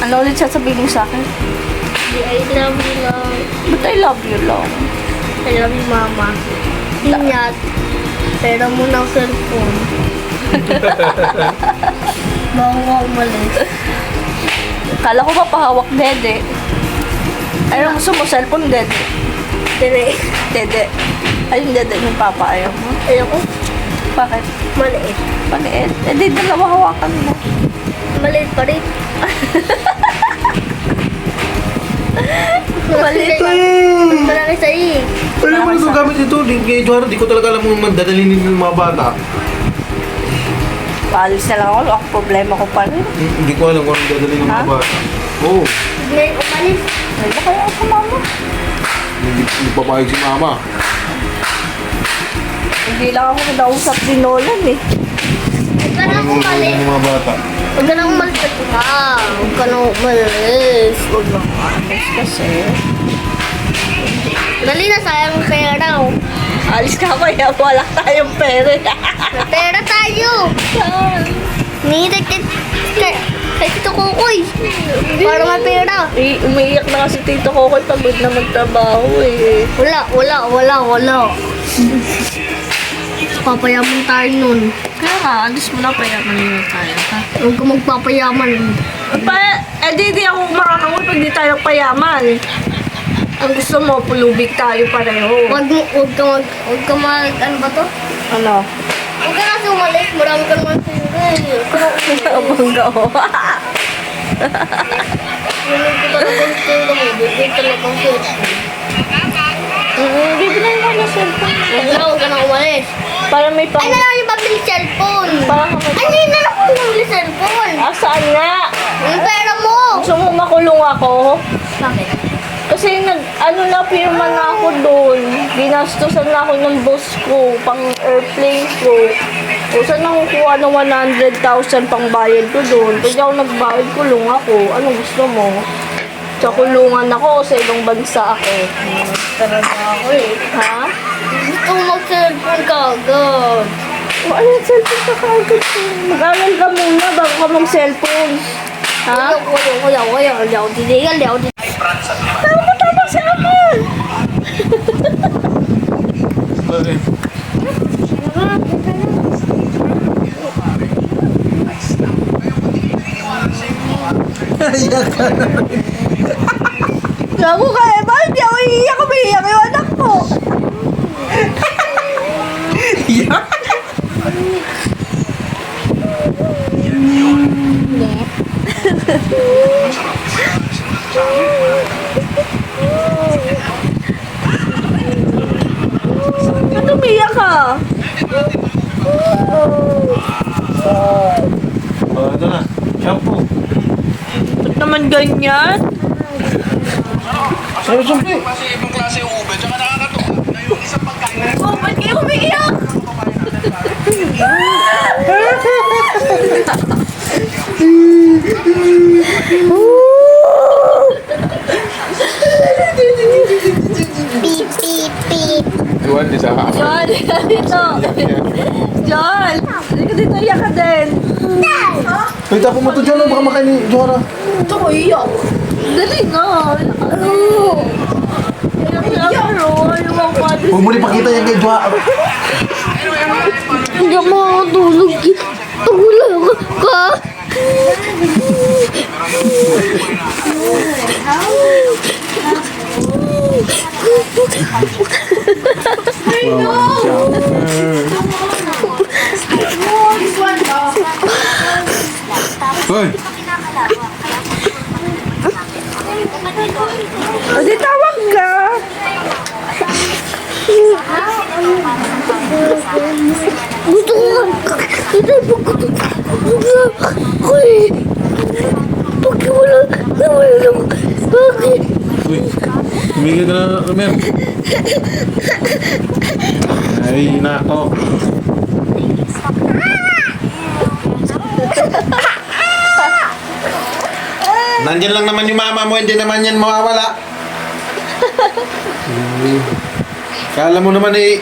Ano ulit sasabihin mo sa akin? I love you, love. But I love you long. I love you, mama. Ingat. Pera mo ng cellphone. Bago ka umalis. Kala ko ba pahawak dede? Ayaw gusto mo cellphone dede? Dire. Dede. Ayun dede ng papa ayaw mo. Ayoko. Bakit? Maliit. Maliit. Eh di dalawa hawakan mo. Maliit pa rin. Maliit lang. Mas malaki sa iyo. Wala naman ito gamit ito. Di, kay Johanna, di ko talaga alam kung mandadalhin ng mga bata. Paalis na lang ako. Ako problema ko pa rin. Hmm, Hindi ko alam kung anong dadalhin ng mga Ha? bata. Oo. Oh, Ngayon umalis. Ba kaya ako mama? hindi, hindi papayag si mama. Hindi lang ako nausap ni Nolan eh. Huwag ka Ano nang umalis. ng mga bata? Huwag ka nang umalis. Ah, huwag ka nang umalis. Huwag na. Alis kasi. Dali na, sayang ang pera. oh. Alis ka kaya wala tayong pera. Pera tayo. Nihitig kay, Tito Kukoy. Para may pera. I, umiiyak na kasi tito ko ko'y pagod na magtrabaho eh. Wala, wala, wala, wala. Papayaman tayo nun. Kaya nga, alis mo na payaman nyo tayo ha. Huwag ka magpapayaman. Pa, eh di di ako marakangoy pag di tayo payaman. Ang gusto mo, pulubig tayo pareho. Huwag mo, huwag ka mag, huwag ka mag, ano ba to? Ano? Huwag ka kasi umalis. Marami ka naman sa Huwag ka nang umalis. Abangga ko. Hindi ko talaga yung tinda mo. Hindi talaga ang cellphone. Mm, Bibili ko na cellphone. Huwag na, huwag ka nang umalis. Para may pang... Lang yung pabili cellphone. Para may Ay, hindi na lang ako pabili cellphone. Ah, saan nga? Yung pera mo. Gusto mo makulong ako? Bakit? Kasi nag, ano na, pirma na ako doon. Ginastusan na ako ng boss ko, pang airplane ko. O saan ako kuha ng 100,000 pang bayad ko doon? Pag ako nagbayad, kulong ako. Anong gusto mo? Sa kulungan ako, sa ibang bansa ako. Talaga ako eh. Ha? Gusto ko mag-cellphone ka agad. O ano yung cellphone ka kaagad ko? Mag-aral ka muna bago ka mag-cellphone. Ha? Ayoko, ayoko, ayoko, ayoko, ayoko, titigal, ayoko, titigal. Tama ka tama sa akin! Bakit? Iyak ka na. Gago ka eh, bakit di ako iiyak? Umiiyak yung anak ko. Iyak? Ba't umiiyak ka? Oh, ito na. Shampoo. Ba't naman ganyan? Sabi siyempre. Kasi ibang klase yung ube, tsaka nakakatuwa na yung isang pagkain Oh, ba't kayo umiiyak? Beep, beep, beep. Iwan, di sa John, halika dito. John, halika dito, iyak ka din. Mo to dyan, baka makain ni Johanna. Ito ko iyak. Dali na. Pati. Huwag mo rin pakita yan kay Johanna. Hindi ako makakatulog. Tulog ka. Hoy! O di tawag ka. Gusto ko. Ito ko. Uy. Bakit wala? Nawala lang. Bakit? Uy, tumigil ka na, Mem. Ay, nako. Nandyan lang naman yung mama mo, hindi naman yan mawawala. Hmm. Kala mo naman eh,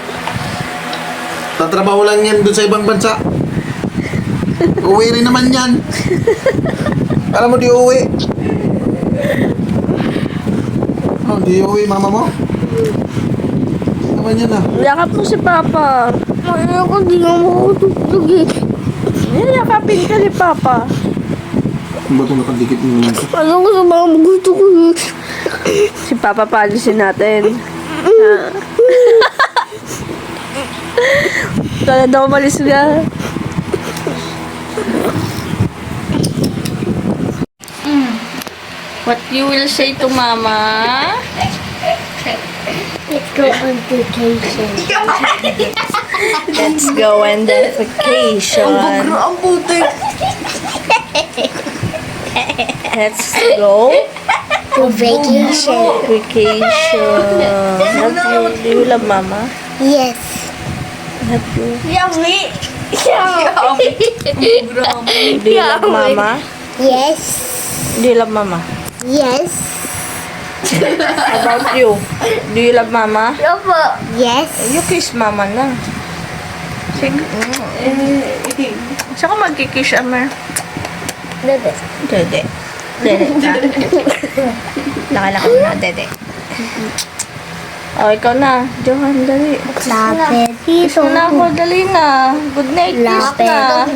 tatrabaho lang yan dun sa ibang bansa. Uwi rin naman yan. Kala mo di uwi. Oh, di uwi mama mo. Naman yan ah. Yakap mo si Papa. Ayaw ko. Di nga makakatulog eh. Yakapin ka ni Papa. Ang bato nakadikit mo naman. Ayaw ko sa mga gusto ko. Si Papa palisin natin. Kaya daw malis ka. What you will say to Mama? Let's go on vacation. Let's go on the vacation. Ang putik. Let's go To vacation. vacation. Love you. Do you love Mama? Yes. Love you. Yummy. Do you love Mama? Yes. Do you love Mama? Yes. About you? Do you love Mama? Yes. You kiss Mama na. Sige. Saan ka magkikiss, Amer? Dede. Dede ka. Nakalaki mo na, Dede. Oh, ikaw na. Johan, dali. Kiss Lapetito. mo na ako, dali na. Good night, kiss na.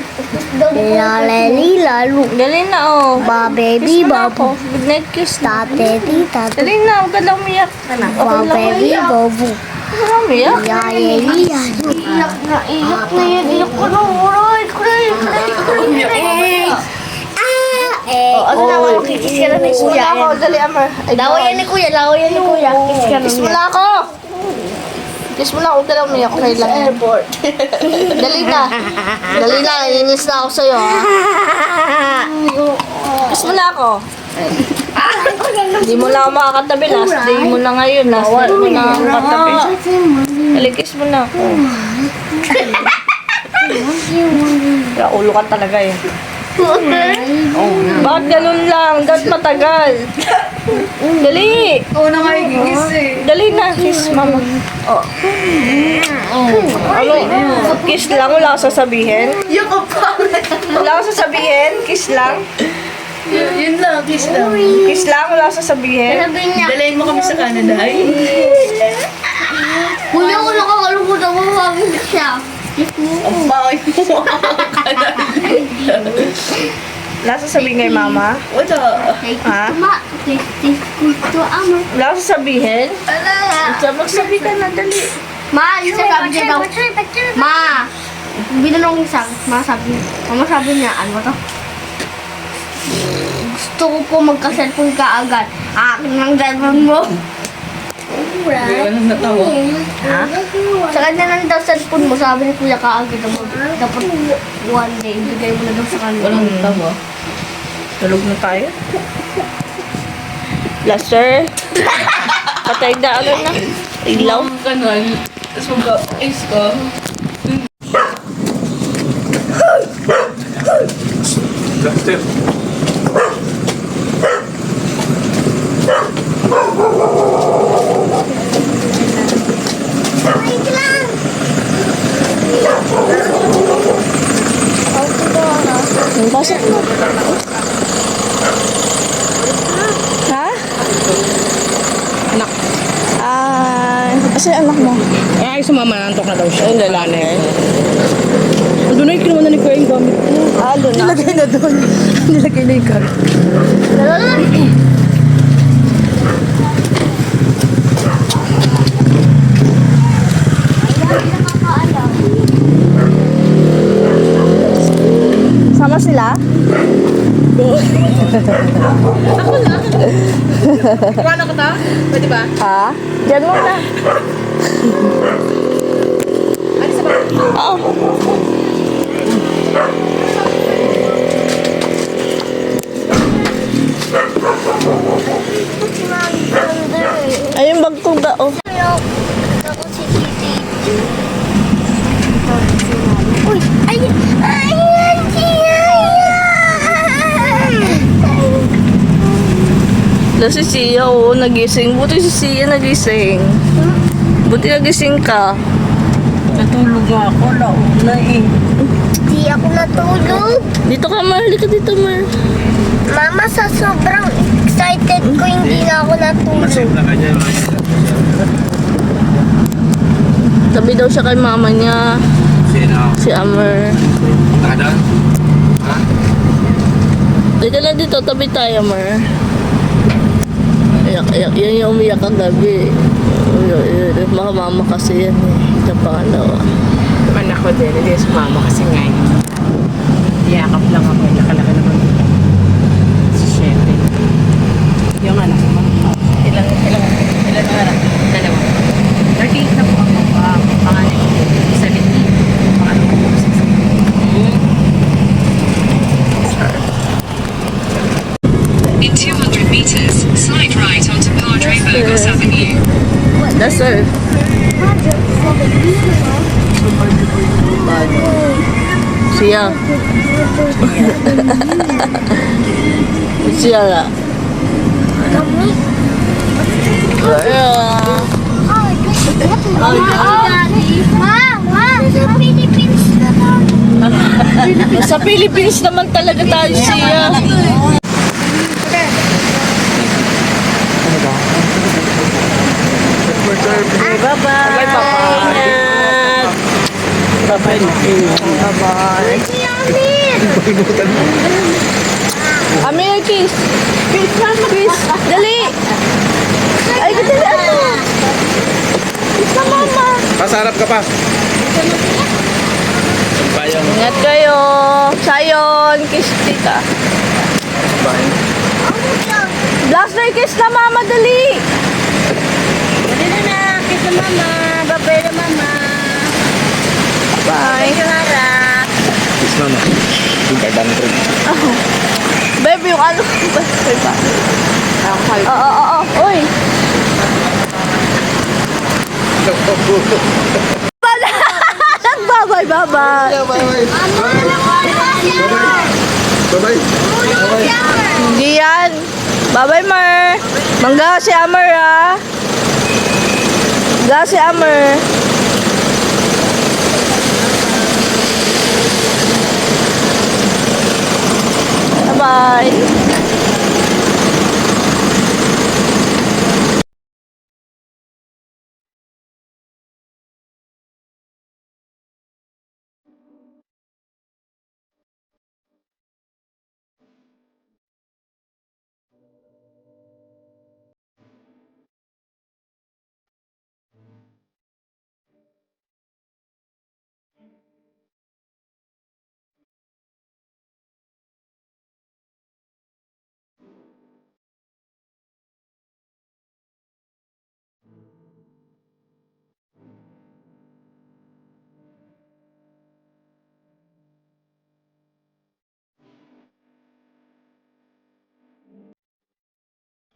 Laleli lalu. Dali na, oh. Ba Kiss baby mo na babu. ako. Good night, kiss na. Tateti tatu. Dali na, huwag ka lang umiyak. Ba Okay lang baby umiyak. babu. Huwag ka lang umiyak. Yayeli lalu. Iyak na iyak na yan. Iyak ko na. Uray. Cry. Cry. Cry. Ah. Eh. Oh, ano naman, kikiss ka na ni Kuya. Ako, dali, Amer. Ay, Lawa yan ni kuya. Lawa yan ni kuya. Kiss ka na Kiss mo na ako. Kiss mo na, huwag ka lang umiyak. Okay lang. Airport. Dali na. Dali na, ininis na ako sa'yo? Kiss mo na ako. Hindi mo na ako makakatabi. Last day mo na ngayon. Last day mo na ako katabi. Dali, kiss mo na ako. Kaya ulo ka talaga eh. Bakit ganun lang? Bakit matagal? Dali! Oo na nga igigis eh. Dali na, kiss mama. Oh. Ano? Kiss lang, wala ka sasabihin? Yung kapal. Wala ka sasabihin? Kiss lang? Yun, yun lang, kiss lang. Kiss lang, wala ka sasabihin? Dalayin mo kami sa Canada, ay. Kuya ko nakakalungkot ako. Sabi siya. Ang bakit mo Wala ka sasabihin kay mama? Wala. Ha? Ma. Gusto amo. Wala ka sasabihin? Wala. So, magsabi ka na, dali. Ma, yung sabi niya daw. Ma. Binanong isang. Ma sabi. Mama sabi niya, ano to? Gusto ko po magka-cellphone ka agad. Akin ang cellphone mo. Nang natawa. Ha? Sa kanya lang daw cellphone mo, sabi ni Kuya kaagad dapat, dapat one day, bigay mo na daw sa kanya. Walang natawa. Tulog na tayo. Blaster, Patay na ano na. Ilaw. Kanal. Tapos magka-ice ka. Blaster. Wait lang. Pasok mo. Ha? Anak. Ah, kasi anak mo. Ay, sumama na. Antok na daw siya. Ay, lalane. Doon na yung kinuha na ni Kuya yung gamit ko. Ah, doon na. Nilagay na doon. Nilagay na yung gamit. Sama sila? Iwanan ka ta? Pwede ba? Ha? Diyan muna. Ano sa ba? Oo. Si Mami Thunder. Ay, yung bag kong dao. Ayaw. Ako si Titi. Uy! Ay! Ayan siya! Wala si Sia, oo, nagising. Buti si Sia nagising. Buti nagising ka. Natulog ako. Nauna eh. Di ako natulog. Dito ka, Mar. Halika dito, Mar. Mama, sa sobrang excited ko, hindi na ako natulog. na. Tabi daw siya kay mama niya. Sino? Si Amber. Nakadaan? Dito na dito, tabi tayo, Mar. Iyak, iyak. Yan yung umiyak ang gabi. Uy. Mga mama kasi yan eh. Yung pangalawa. Anak ko din. Hindi sumama kasi nga eh. Yakap lang ako. Nakalaki naman. Si Shete. Yung anak mo. Ilang, ilang, ilang anak? Dalawa. 38 na po ako. Uh, pangalan ko. 17. Pangalan ko. 16. In 200 meters, slide right onto Padre Burgos Avenue. That's her. Siya. Siya nga. Tayo. Sa Philippines naman talaga tayo siya. Bye-bye. Bye-bye. Amir, kiss. Kiss, mama, kiss. Dali. Ay, dali ako. Kiss na mama. Pasarap ka pa. Bayang. Ingat kayo. Sayon, kiss tita. Blaster, kiss na mama, dali. Dali na na, kiss na mama. Babay na mama. 500. Oh. Babe, yung ano ko ba? 500. Oo, oo, oo. Uy! Nagbabay, babay. Babay. Babay. Hindi yan. Babay, Mer. Mangga si Amer, ha? Ah. Mangga si Amer. Bye.